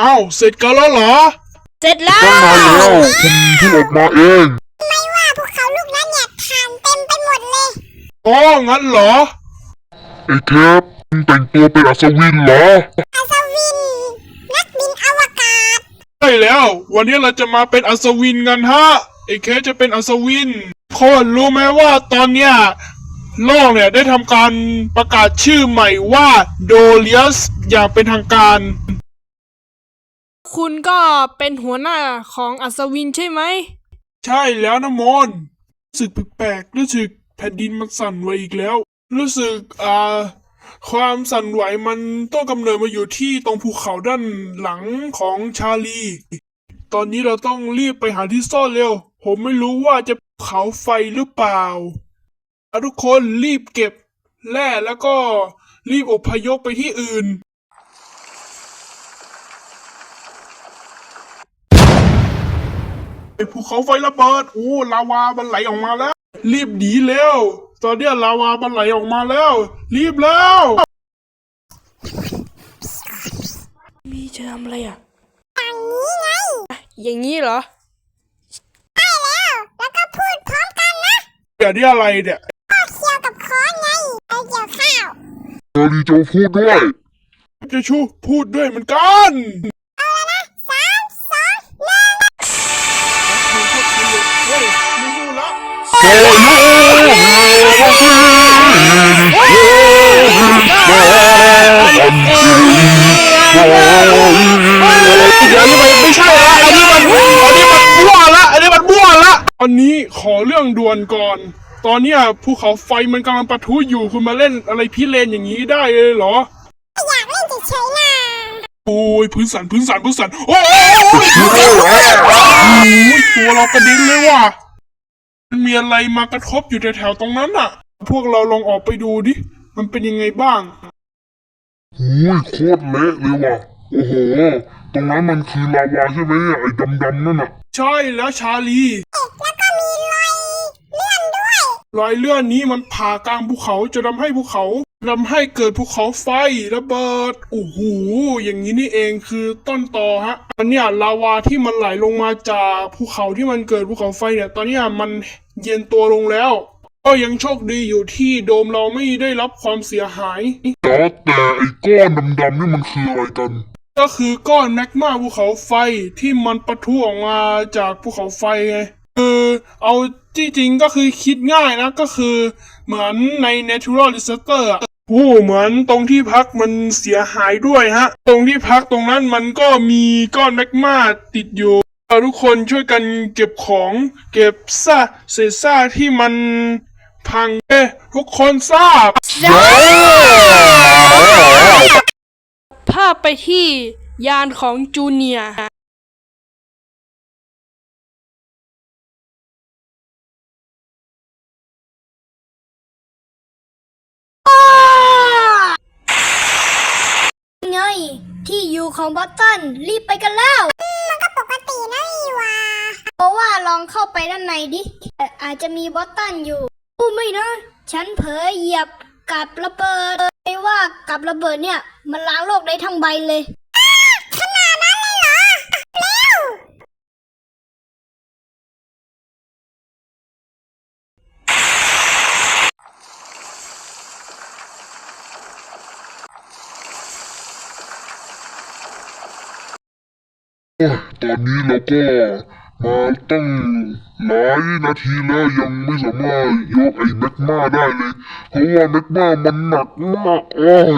อ้าวเสร็จกันแล้วเหรอ เสร็จแล้วตั้งนานแล้วคุณเพิ่งออกมาเองไม่ว่าภูเขาลูกนั้นเนี่ยผ่านเต็มไปหมดเลยอ๋องั้นเหรอ ไอ้เคปมึงแต่งตัวเป็นอัศวินเหรอ อัศวิน นักบินอวกาศ ใช่แล้ว วันนี้เราจะมาเป็นอัศวินกันฮะ ไอ้เคสจะเป็นอัศวินคนรู้ไหมว่าตอนเนี้ยโลกเนี่ยได้ทำการประกาศชื่อใหม่ว่าโดเลียสอย่างเป็นทางการ คุณก็เป็นหัวหน้าของอัศวินใช่ไหม ใช่แล้วนะมอนรู้สึกแปลกๆรู้สึกแผ่นดินมันสั่นไหวอีกแล้ว รู้สึกอ่าความสั่นไหวมันต้องกำเนิดมาอยู่ที่ตรงภูเขาด้านหลังของชาลี ตอนนี้เราต้องรีบไปหาที่ซ่อนเร็ว ผมไม่รู้ว่าจะภูเขาไฟหรือเปล่าอะทุกคนรีบเก็บแร่แล้วก็รีบอพยพไปที่อื่น ไอ้ ภูเขาไฟระเบิดโอ้ลาวามันไหลออกมาแล้ว รีบหนีเร็วตอนเนี้ยลาวามันไหลออกมาแล้ว รีบแล้ว มีจะทำอะไรอะอย่างนี้ไงอย่างนี้เหรอ ใช่แล้ว แล้วก็พูดพร้อมกันนะเดี๋ยวนี้อะไรเนี่ยข้าวเคี่ยวกับค้อนไงไอเกี่ยวข้าว เจอรีโจพูดด้วย จะชูพูดด้วยเหมือนกัน อันนี้ขอเรื่องด่วนก่อน ตอนเนี้ยภูเขาไฟมันกำลังปะทุอยู่คุณมาเล่นอะไรพิเรนอย่างนี้ได้เลยเหรอ อยากเล่นเฉยๆนะโอ้ยพื้นสันพื้นสันพื้นสันโอ้ยโอ้ยตัวเรากระเด็นเลยว่ะ มันมีอะไรมากระทบอยู่แถวๆตรงนั้นอะ พวกเราลองออกไปดูดิ มันเป็นยังไงบ้างโอ้ยโคตรเละเลยว่ะ โอ้โห ตรงนั้นมันคือลาวาใช่ไหมเนี่ยไอ้ดำๆนั่นน่ะ ใช่แล้วชาลี แล้วก็มีรอยเลื่อนด้วย รอยเลื่อนนี้มันผ่ากลางภูเขาจะทำให้ภูเขาทำให้เกิดภูเขาไฟระเบิดโอ้โหอย่างนี้นี่เองคือต้นตอฮะอันเนี้ยลาวาที่มันไหลลงมาจากภูเขาที่มันเกิดภูเขาไฟเนี่ย ตอนเนี้ยมัน เย็นตัวลงแล้ว ก็ยังโชคดีอยู่ที่โดมเราไม่ได้รับความเสียหาย แต่แต่ไอ้ก้อนดำๆนี่มันคืออะไรกัน ก็คือก้อนแมกมาภูเขาไฟที่มันปะทุออกมาจากภูเขาไฟไงคือเอาที่จริงก็คือคิดง่ายนะก็คือเหมือนใน natural disaster อะโอ้เหมือนตรงที่พักมันเสียหายด้วยฮะ ตรงที่พักตรงนั้นมันก็มีก้อนแมกมาติดอยู่เรา ทุกคนช่วยกันเก็บของเก็บซากเศษซากที่มันพังเอ้ทุกคนทราบ ภาพไปที่ยานของจูเนียร์ไง ที่อยู่ของบอสตันรีบไปกันแล้วมันก็ปก ตินะอีวาเพราะว่าลองเข้าไปด้านในดิอาจจะมีบอตตันอยู่อู้ไม่นะ ฉันเผลอเหยียบกับระเบิดไม่ว่ากับระเบิดเนี่ย มันล้างโลกได้ทั้งใบเลย ขนาดนั้นเลยเหรอ เร็ว โอ้ย ตอนนี้เราก็มาตั้งหลายนาทีแล้วยังไม่สามารถยกไอ้แมกมาได้เลย เพราะว่าแมกมามันหนักมากโอ้ย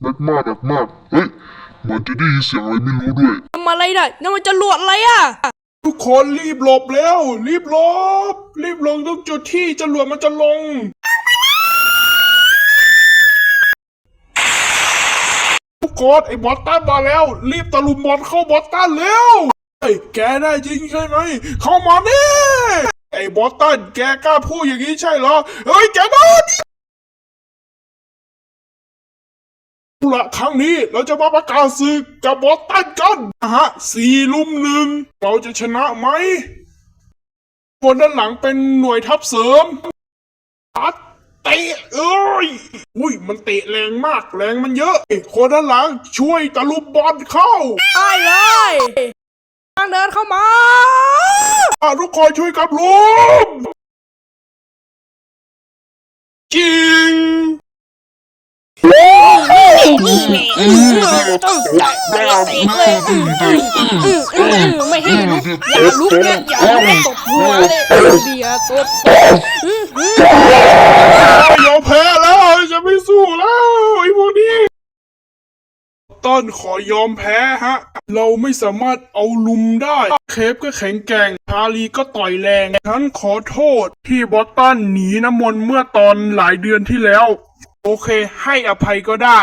แมกมาหนักมากเฮ้ยเหมือนจะได้ยินเสียงอะไรไม่รู้ด้วยทำอะไรได้นั่นมันจะรวดอะไรอะ ทุกคนรีบหลบแล้ว รีบหลบ รีบลงตรงจุดที่จรวดมันจะลง ทุกคนไอ้บอสตันมาแล้ว รีบตะลุมบอลเข้าบอสตันเร็วเฮ้ยแกได้จริงใช่ไหม เข้ามานี่ไอ้บอสตันแกกล้าพูดอย่างนี้ใช่เหรอเฮ้ยแกโดนละครั้งนี้เราจะมาประกาศศึกกับบอสตันกันนะฮะสี่ลุมหนึ่งเราจะชนะไหมคนด้านหลังเป็นหน่วยทัพเสริมตัด ตเตะเอ้ยอุ้ยมันเตะแรงมากแรงมันเยอะเอ้ยคนด้านหลังช่วยตะลุมบอลเข้าได้เลยทางเดินเข้ามาอะทุกคนช่วยกับลุมจ ริงไม่ให้ลุกอย่าลุกนี่ยอย่าลุกตบหัวเลยเบียร์ตบยอมแพ้แล้วจะไม่สู้แล้วไอ้พวกนี้ต้นขอยอมแพ้ฮะ เราไม่สามารถเอาลุมได้ เคฟก็แข็งแกร่ง ชาลีก็ต่อยแรง ฉันขอโทษที่บอสตันหนีน้ำมนต์เมื่อตอนหลายเดือนที่แล้ว โอเคให้อภัยก็ได้